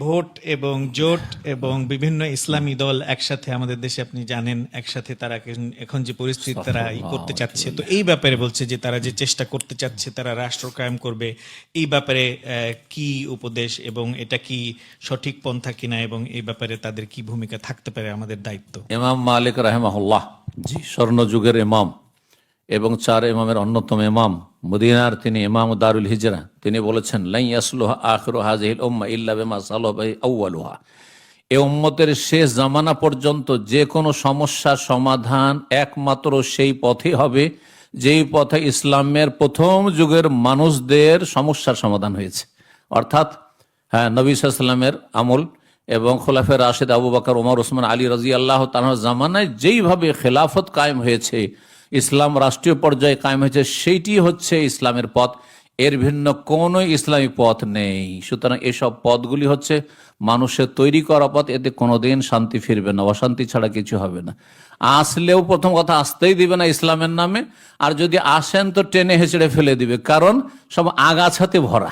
Vote এবং জোট এবং বিভিন্ন ইসলামী দল একসাথে আমাদের দেশে আপনি জানেন একসাথে তারা এখন- এখন যে পরিস্থিতি তারা ই করতে চাচ্ছে। তো এই ব্যাপারে বলছে যে তারা যে চেষ্টা করতে চাচ্ছে তারা রাষ্ট্র কায়েম করবে এই ব্যাপারে কি উপদেশ এবং এটা কি সঠিক পন্থা কিনা এবং এই ব্যাপারে তাদের কি ভূমিকা থাকতে পারে আমাদের দায়িত্ব? ইমাম মালিক রাহেমাহুল্লাহ জি। স্বর্ণযুগের ইমাম এবং চার ইমামের অন্যতম ইমাম, মদিনার তিনি ইমাম দারুল হিজরা, তিনি বলেছেন লাই আসলুহা আখরু হাজিল উম্মা ইল্লা বিমা সালহাই আউয়ালুহা এ উম্মতের শেষ জামানা পর্যন্ত যে কোনো সমস্যার সমাধান একমাত্র সেই পথে হবে, যেই পথে ইসলামের প্রথম যুগের মানুষদের সমস্যার সমাধান হয়েছে। অর্থাৎ হ্যাঁ নবী সাল্লামের আমল এবং খোলাফে রাশেদ আবু বাকর ওমর ওসমান আলী রাজি আল্লাহ তালার জামানায় যেইভাবে খেলাফত কায়েম হয়েছে ইসলাম রাষ্ট্রীয় পর্যায়ে কায়েম হয়েছে, সেইটি হচ্ছে ইসলামের পথ। এর ভিন্ন কোনো ইসলামী পথ নেই। সুতরাং এসব পথগুলি হচ্ছে মানুষের তৈরি করা পথ, এতে কোনোদিন শান্তি ফিরবে না, অশান্তি ছাড়া কিছু হবে না। আসলেও প্রথম কথা, আসতেই দিবে না ইসলামের নামে, আর যদি আসেন তো টেনে হেঁচড়ে ফেলে দিবে, কারণ সব আগাছাতে ভরা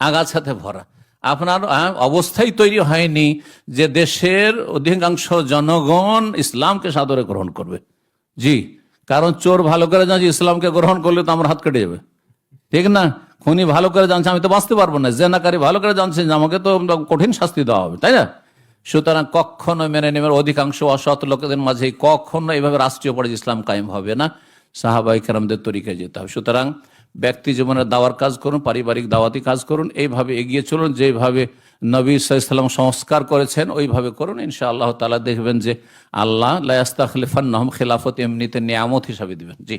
আগাছাতে ভরা। আপনার অবস্থাই তৈরি হয়নি যে দেশের অধিকাংশ জনগণ ইসলামকে সাদরে গ্রহণ করবে। জি। কারণ চোর ভালো করে জানছে ইসলামকে গ্রহণ করলে তো আমার হাত কেটে যাবে। ঠিক না? খুনি ভালো করে জানছে, আমি তো বাঁচতে পারব না। জেনাকারী ভালো করে জানছে আমাকে তো কঠিন শাস্তি দেওয়া হবে, তাই না? সুতরাং কখনো মেনে নেবেন অধিকাংশ অসৎ লোকেদের মাঝে কখনো এভাবে রাষ্ট্রীয় পর্যায়ে ইসলাম কায়েম হবে না। সাহাবাই কেরামদের তরিকায় যেতে হবে। সুতরাং ব্যক্তি জীবনের দাওয়ার কাজ করুন, পারিবারিক দাওয়াতি কাজ করুন, এইভাবে এগিয়ে চলুন, যেভাবে নবী সাল্লাম সংস্কার করেছেন, ওইভাবে করুন। ইনশা আল্লাহ তালা দেখবেন যে আল্লাহ লায়াস্তাখলিফান নহম খেলাফত, এমনিতে নিয়ামত হিসাবে দেবেন। জি।